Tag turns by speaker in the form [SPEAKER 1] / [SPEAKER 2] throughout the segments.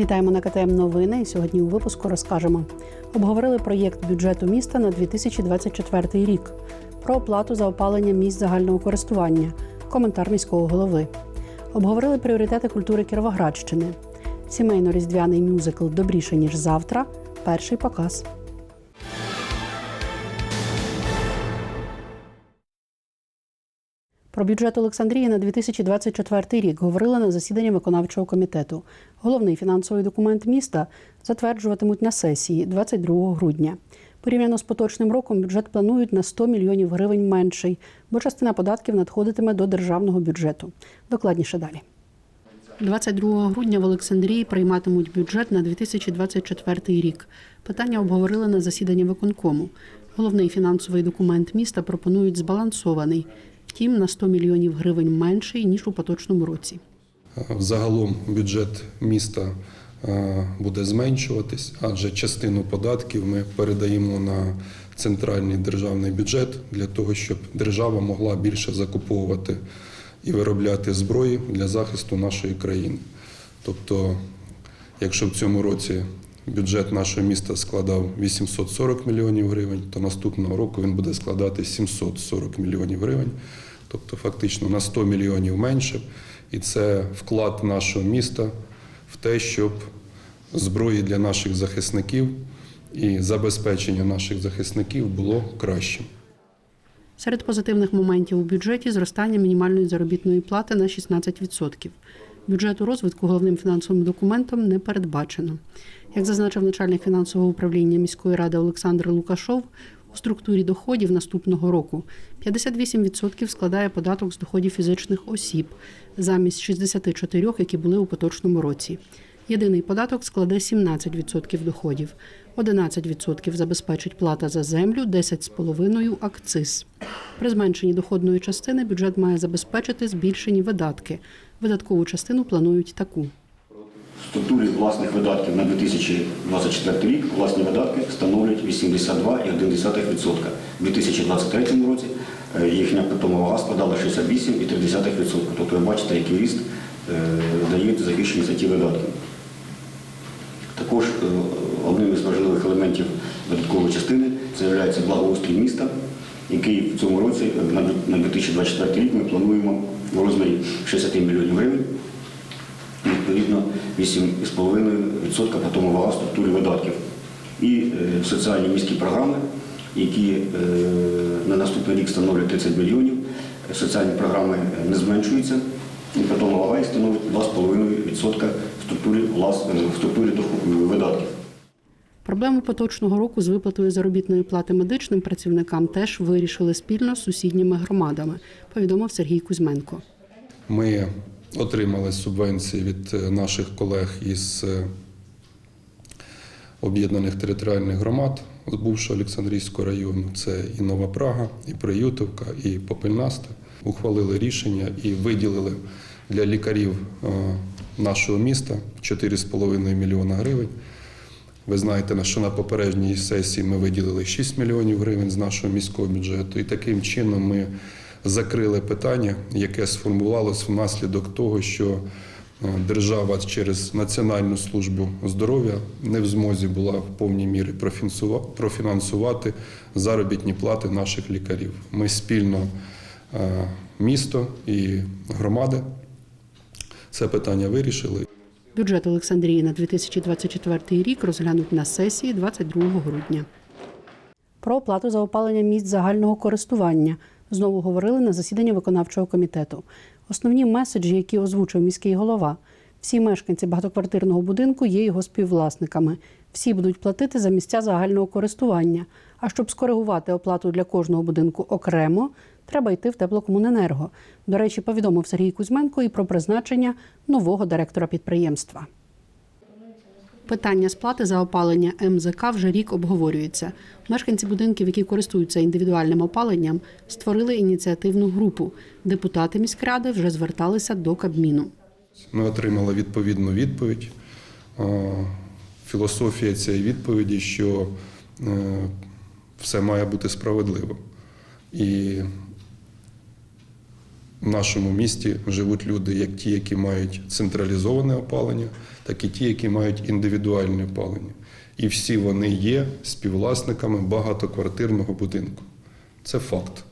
[SPEAKER 1] Вітаємо на КТМ Новини. І сьогодні у випуску розкажемо. Обговорили проєкт бюджету міста на 2024 рік, про оплату за опалення місць загального користування, коментар міського голови. Обговорили пріоритети культури Кіровоградщини. Сімейно-різдвяний мюзикл Добріше ніж завтра. Перший показ. Про бюджет Олександрії на 2024 рік говорили на засіданні виконавчого комітету. Головний фінансовий документ міста затверджуватимуть на сесії 22 грудня. Порівняно з поточним роком бюджет планують на 100 мільйонів гривень менший, бо частина податків надходитиме до державного бюджету. Докладніше далі. 22 грудня в Олександрії прийматимуть бюджет на 2024 рік. Питання обговорили на засіданні виконкому. Головний фінансовий документ міста пропонують збалансований, втім на 100 мільйонів гривень менший ніж у поточному році.
[SPEAKER 2] Загалом бюджет міста е, буде зменшуватись, адже частину податків ми передаємо на центральний державний бюджет для того, щоб держава могла більше закуповувати і виробляти зброї для захисту нашої країни. Тобто, якщо в цьому році бюджет нашого міста складав 840 мільйонів гривень, то наступного року він буде складати 740 мільйонів гривень, тобто фактично на 100 мільйонів менше. І це вклад нашого міста в те, щоб зброї для наших захисників і забезпечення наших захисників було кращим.
[SPEAKER 1] Серед позитивних моментів у бюджеті зростання мінімальної заробітної плати на 16%. Бюджету розвитку головним фінансовим документом не передбачено. Як зазначив начальник фінансового управління міської ради Олександр Лукашов, у структурі доходів наступного року 58% складає податок з доходів фізичних осіб замість 64, які були у поточному році. Єдиний податок складе 17% доходів, 11% забезпечить плата за землю, 10,5% – акциз. При зменшенні доходної частини бюджет має забезпечити збільшені видатки. Видаткову частину планують таку.
[SPEAKER 3] В структурі власних видатків на 2024 рік власні видатки становлять 82,1%. У 2023 році е, їхня питома вага складала 68,3%. Тобто ви бачите, який ріст е, дають захищені за ті видатки. Також е, одним із важливих елементів видаткової частини це є благоустрій міста, який в цьому році на 2024 рік ми плануємо в розмірі 60 мільйонів гривень. Відповідно, 8,5% потім вага структурі видатків. І е, соціальні міські програми, які е, на наступний рік становлять 30 мільйонів, соціальні програми не зменшуються, і потім вага їх становить 2,5% в структурі, е, в структурі видатків.
[SPEAKER 1] Проблему поточного року з виплатою заробітної плати медичним працівникам теж вирішили спільно з сусідніми громадами, повідомив Сергій Кузьменко.
[SPEAKER 2] Ми отримали субвенції від е, наших колег із е, об'єднаних територіальних громад з бувшого Олександрійського району. Це і Нова Прага, і Приютовка, і Попельнаста. Ухвалили рішення і виділили для лікарів е, нашого міста 4,5 мільйона гривень. Ви знаєте, що на попередній сесії ми виділили 6 мільйонів гривень з нашого міського бюджету, і таким чином ми закрили питання, яке сформувалось внаслідок того, що е, держава через Національну службу здоров'я не в змозі була в повній мірі профінансувати заробітні плати наших лікарів. Ми спільно, е, місто і громади, це питання вирішили.
[SPEAKER 1] Бюджет Олександрії на 2024 рік розглянуть на сесії 22 грудня. Про оплату за опалення місць загального користування знову говорили на засіданні виконавчого комітету. Основні меседжі, які озвучив міський голова. Всі мешканці багатоквартирного будинку є його співвласниками. Всі будуть платити за місця загального користування. А щоб скоригувати оплату для кожного будинку окремо, треба йти в теплокомуненерго. До речі, повідомив Сергій Кузьменко і про призначення нового директора підприємства. Питання сплати за опалення МЗК вже рік обговорюється. Мешканці будинків, які користуються індивідуальним опаленням, створили ініціативну групу. Депутати міськради вже зверталися до Кабміну.
[SPEAKER 2] Ми отримали відповідну відповідь. Е, Філософія цієї відповіді, що е, все має бути справедливо. І в нашому місті живуть люди, як ті, які мають централізоване опалення, так і ті, які мають індивідуальне опалення. І всі вони є співвласниками багатоквартирного будинку. Це факт.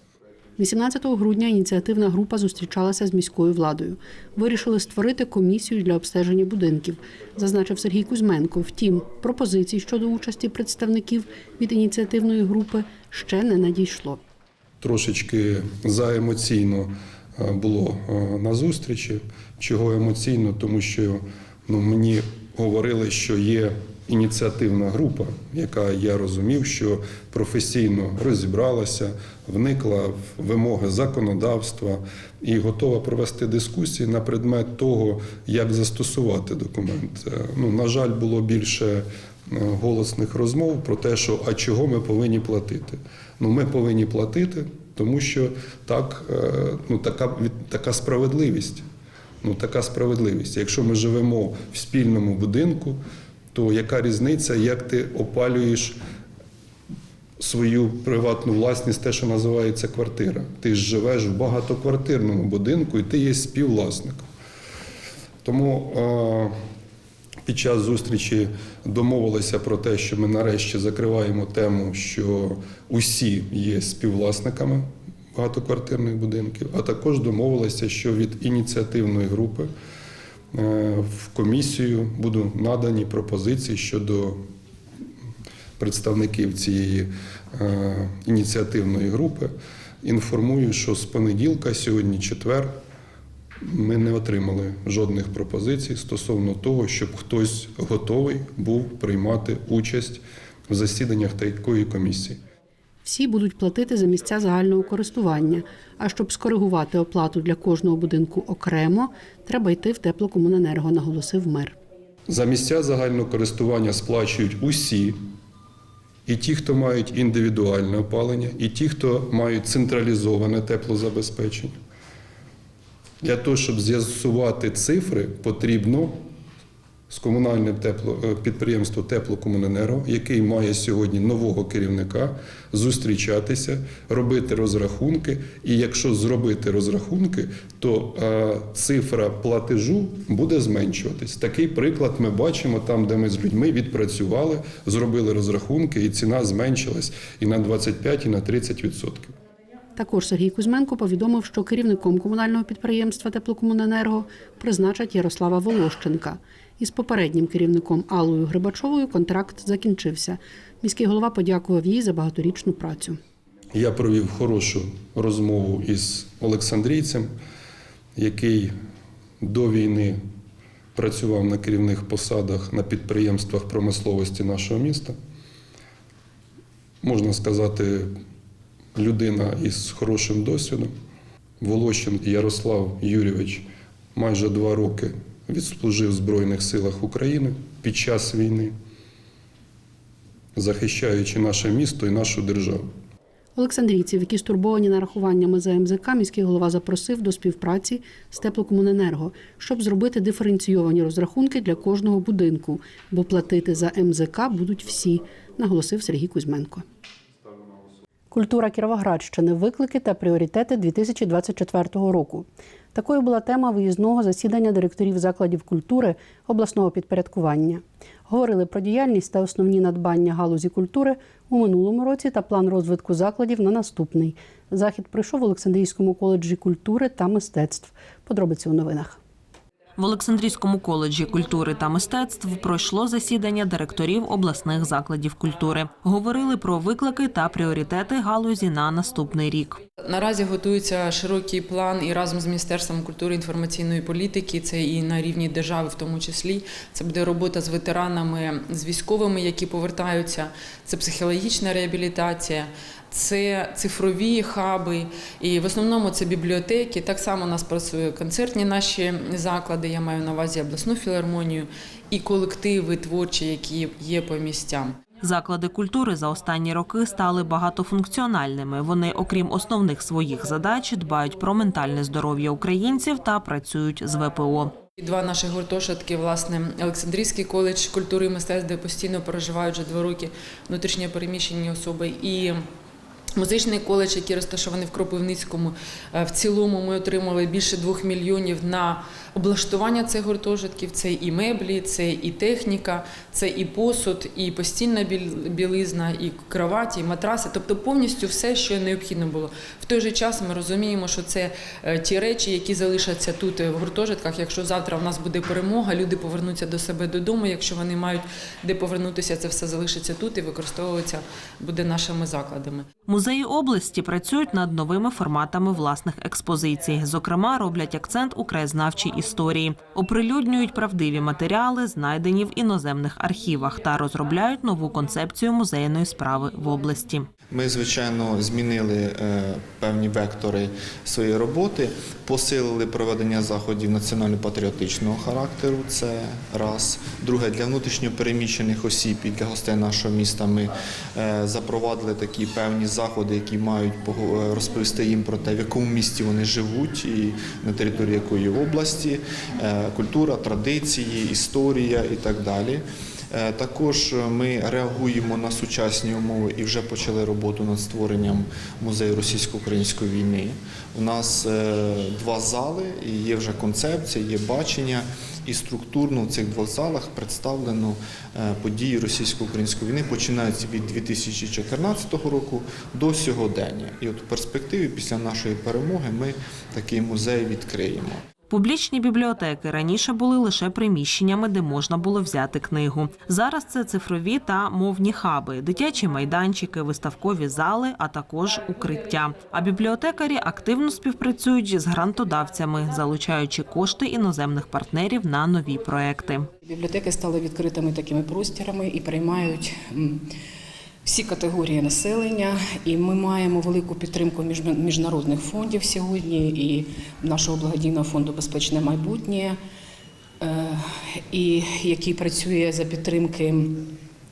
[SPEAKER 1] 18 грудня ініціативна група зустрічалася з міською владою. Вирішили створити комісію для обстеження будинків, зазначив Сергій Кузьменко. Втім, пропозицій щодо участі представників від ініціативної групи ще не надійшло.
[SPEAKER 2] Трошечки заемоційно е, було е, на зустрічі. Чого емоційно? Тому що ну, мені говорили, що є ініціативна група, яка я розумів, що професійно розібралася, вникла в вимоги законодавства і готова провести дискусії на предмет того, як застосувати документ. Е, Ну, на жаль, було більше е, голосних розмов про те, що а чого ми повинні платити. Ну, ми повинні платити, тому що так, е, ну, така, така справедливість. Ну, така справедливість. Якщо ми живемо в спільному будинку, то яка різниця, як ти опалюєш свою приватну власність, те, що називається квартира? Ти живеш в багатоквартирному будинку і ти є співвласником. Тому е, під час зустрічі домовилися про те, що ми нарешті закриваємо тему, що усі є співвласниками багатоквартирних будинків, а також домовилися, що від ініціативної групи в комісію будуть надані пропозиції щодо представників цієї е, ініціативної групи. Інформую, що з понеділка, сьогодні четвер, ми не отримали жодних пропозицій стосовно того, щоб хтось готовий був приймати участь в засіданнях такої комісії.
[SPEAKER 1] Всі будуть платити за місця загального користування. А щоб скоригувати оплату для кожного будинку окремо, треба йти в теплокомуненерго, наголосив мер.
[SPEAKER 2] За місця загального користування сплачують усі, і ті, хто мають індивідуальне опалення, і ті, хто мають централізоване теплозабезпечення. Для того, щоб з'ясувати цифри, потрібно з комунальним тепло, е, підприємством Теплокомуненерго, який має сьогодні нового керівника, зустрічатися, робити розрахунки. І якщо зробити розрахунки, то е, цифра платежу буде зменшуватись. Такий приклад ми бачимо там, де ми з людьми відпрацювали, зробили розрахунки, і ціна зменшилась і на 25, і на 30 відсотків.
[SPEAKER 1] Також Сергій Кузьменко повідомив, що керівником комунального підприємства Теплокомуненерго призначать Ярослава Волощенка. Із попереднім керівником Аллою Грибачовою контракт закінчився. Міський голова подякував їй за багаторічну працю.
[SPEAKER 2] Я провів хорошу розмову із Олександрійцем, який до війни працював на керівних посадах на підприємствах промисловості нашого міста. Можна сказати, людина із хорошим досвідом. Волощин Ярослав Юрійович майже два роки відслужив в Збройних силах України під час війни, захищаючи наше місто і нашу державу.
[SPEAKER 1] Олександрійців, які стурбовані нарахуваннями за МЗК, міський голова запросив до співпраці з теплокомуненерго, щоб зробити диференційовані розрахунки для кожного будинку, бо платити за МЗК будуть всі, наголосив Сергій Кузьменко. Культура Кіровоградщини, виклики та пріоритети 2024 року. Такою була тема виїзного засідання директорів закладів культури обласного підпорядкування. Говорили про діяльність та основні надбання галузі культури у минулому році та план розвитку закладів на наступний. Захід пройшов в Олександрійському коледжі культури та мистецтв. Подробиці у новинах.
[SPEAKER 4] В Олександрійському коледжі культури та мистецтв пройшло засідання директорів обласних закладів культури. Говорили про виклики та пріоритети галузі на наступний рік.
[SPEAKER 5] Наразі готується широкий план і разом з Міністерством культури інформаційної політики, це і на рівні держави, в тому числі. Це буде робота з ветеранами, з військовими, які повертаються. Це психологічна реабілітація, це цифрові хаби, і в основному це бібліотеки. Так само у нас працюють концертні наші заклади. Я маю на увазі обласну філармонію і колективи творчі, які є по місцям.
[SPEAKER 4] Заклади культури за останні роки стали багатофункціональними. Вони, окрім основних своїх задач, дбають про ментальне здоров'я українців та працюють з ВПО.
[SPEAKER 5] Два наші гуртожитки, власне, Олександрійський коледж культури і мистецтв, де постійно проживають вже два роки внутрішньо переміщені особи, і Музичний коледж, який розташований в Кропивницькому, е, в цілому ми отримали більше двох мільйонів на облаштування цих гуртожитків. Це і меблі, це і техніка, це і посуд, і постільна білизна, і кроваті, і матраси. Тобто повністю все, що необхідно було. В той же час ми розуміємо, що це е, ті речі, які залишаться тут е, в гуртожитках. Якщо завтра в нас буде перемога, люди повернуться до себе додому. Якщо вони мають де повернутися, це все залишиться тут і використовується буде нашими закладами.
[SPEAKER 4] Музеї області працюють над новими форматами власних експозицій. Зокрема, роблять акцент у краєзнавчій історії, оприлюднюють правдиві матеріали, знайдені в іноземних архівах, та розробляють нову концепцію музейної справи в області.
[SPEAKER 6] Ми, звичайно, змінили е, певні вектори своєї роботи, посилили проведення заходів національно-патріотичного характеру. Це раз. Друге, для внутрішньо переміщених осіб і для гостей нашого міста ми е, запровадили такі певні заходи, які мають е, розповісти їм про те, в якому місті вони живуть і на території якої області, культура, традиції, історія і так далі. Е, Також ми реагуємо на сучасні умови і вже почали роботу над створенням музею російсько-української війни. У нас е, два зали, і є вже концепція, є бачення. І структурно в цих двох залах представлено е, події російсько-української війни, починаючи від 2014 року до сьогодення. І от в перспективі після нашої перемоги ми такий музей відкриємо.
[SPEAKER 4] Публічні бібліотеки раніше були лише приміщеннями, де можна було взяти книгу. Зараз це цифрові та мовні хаби, дитячі майданчики, виставкові зали, а також укриття. А бібліотекарі активно співпрацюють з грантодавцями, залучаючи кошти іноземних партнерів на нові проекти.
[SPEAKER 7] Бібліотеки стали відкритими такими простірами і приймають всі категорії населення. І ми маємо велику підтримку між- міжнародних фондів сьогодні і нашого благодійного фонду Безпечне майбутнє, е, і який працює за підтримки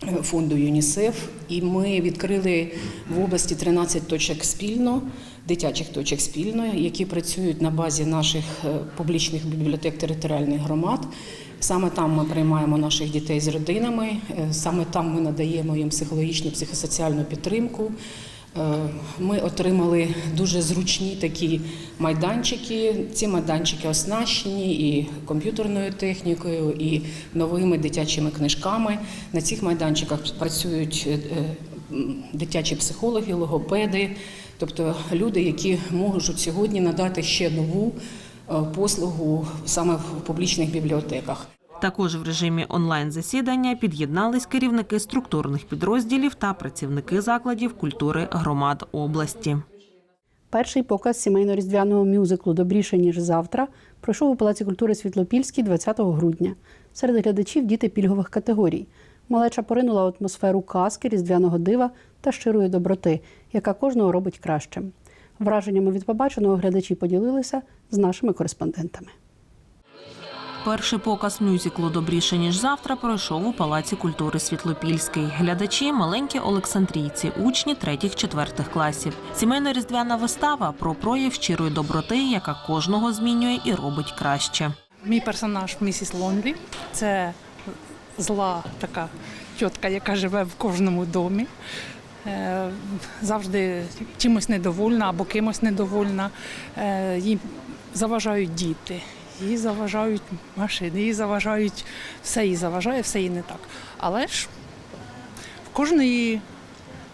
[SPEAKER 7] е, фонду ЮНІСЕФ. І ми відкрили в області 13 точок спільно, дитячих точок спільно, які працюють на базі наших е, публічних бібліотек територіальних громад. Саме там ми приймаємо наших дітей з родинами, е, саме там ми надаємо їм психологічну, психосоціальну підтримку. Е, Ми отримали дуже зручні такі майданчики. Ці майданчики оснащені і комп'ютерною технікою, і новими дитячими книжками. На цих майданчиках працюють е, дитячі психологи, логопеди, тобто люди, які можуть сьогодні надати ще нову послугу саме в публічних бібліотеках.
[SPEAKER 4] Також в режимі онлайн засідання під'єднались керівники структурних підрозділів та працівники закладів культури громад області.
[SPEAKER 1] Перший показ сімейно-різдвяного мюзиклу Добріше ніж завтра пройшов у Палаці культури Світлопільській 20 грудня. Серед глядачів діти пільгових категорій. Малеча поринула атмосферу казки, різдвяного дива та щирої доброти, яка кожного робить кращим. Враженнями від побаченого глядачі поділилися з нашими кореспондентами.
[SPEAKER 4] Перший показ мюзиклу Добріше ніж завтра пройшов у Палаці культури Світлопільський. Глядачі маленькі олександрійці, учні третіх-четвертих класів. Сімейно-різдвяна вистава про прояв щирої доброти, яка кожного змінює і робить краще.
[SPEAKER 8] Мій персонаж місіс Лонлі це зла така тітка, яка живе в кожному домі. Е, Завжди чимось недовольна або кимось недовольна. Е, Їй заважають діти, їй заважають машини, їй заважають все їй заважає, все їй не так. Але ж в кожної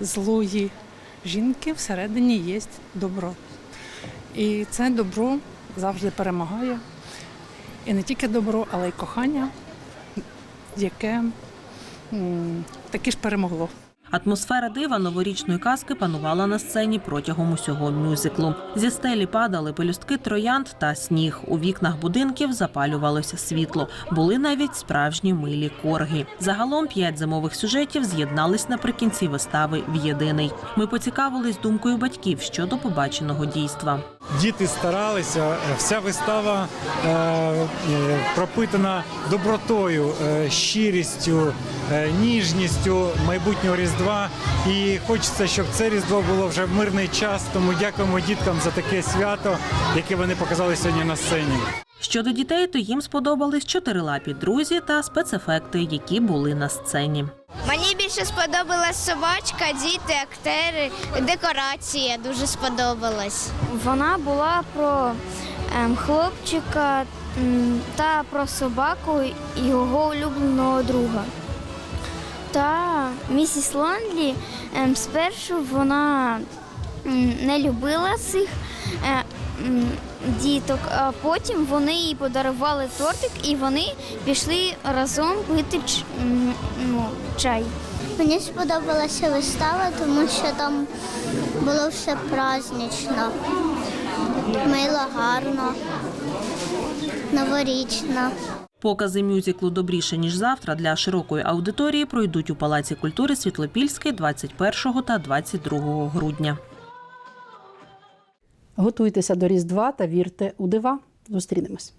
[SPEAKER 8] злої жінки всередині є добро. І це добро завжди перемагає. І не тільки добро, але й кохання, яке таки ж перемогло.
[SPEAKER 4] Атмосфера дива новорічної казки панувала на сцені протягом усього мюзиклу. Зі стелі падали пелюстки троянд та сніг. У вікнах будинків запалювалося світло. Були навіть справжні милі корги. Загалом п'ять зимових сюжетів з'єднались наприкінці вистави в єдиний. Ми поцікавились думкою батьків щодо побаченого дійства.
[SPEAKER 9] Діти старалися, вся вистава е, е, пропитана добротою, е, щирістю, ніжністю майбутнього різдва. І хочеться, щоб це різдво було вже в мирний час. Тому дякуємо діткам за таке свято, яке вони показали сьогодні на сцені.
[SPEAKER 4] Щодо дітей, то їм сподобались чотирилапі друзі та спецефекти, які були на сцені.
[SPEAKER 10] Мені більше сподобалась собачка, діти, актери, декорація дуже сподобалась. Вона була про ем, хлопчика та про собаку його улюбленого друга. Та місіс Лонлі ем, спершу вона не любила цих е, діток, а потім вони їй подарували тортик і вони пішли разом пити ч- ну, чай.
[SPEAKER 11] Мені сподобалася вистава, тому що там було все празднично, мило, гарно, новорічно.
[SPEAKER 4] Покази мюзиклу Добріше ніж завтра для широкої аудиторії пройдуть у Палаці культури Світлопільський 21 та 22 грудня.
[SPEAKER 1] Готуйтеся до Різдва та вірте у дива. Зустрінемось.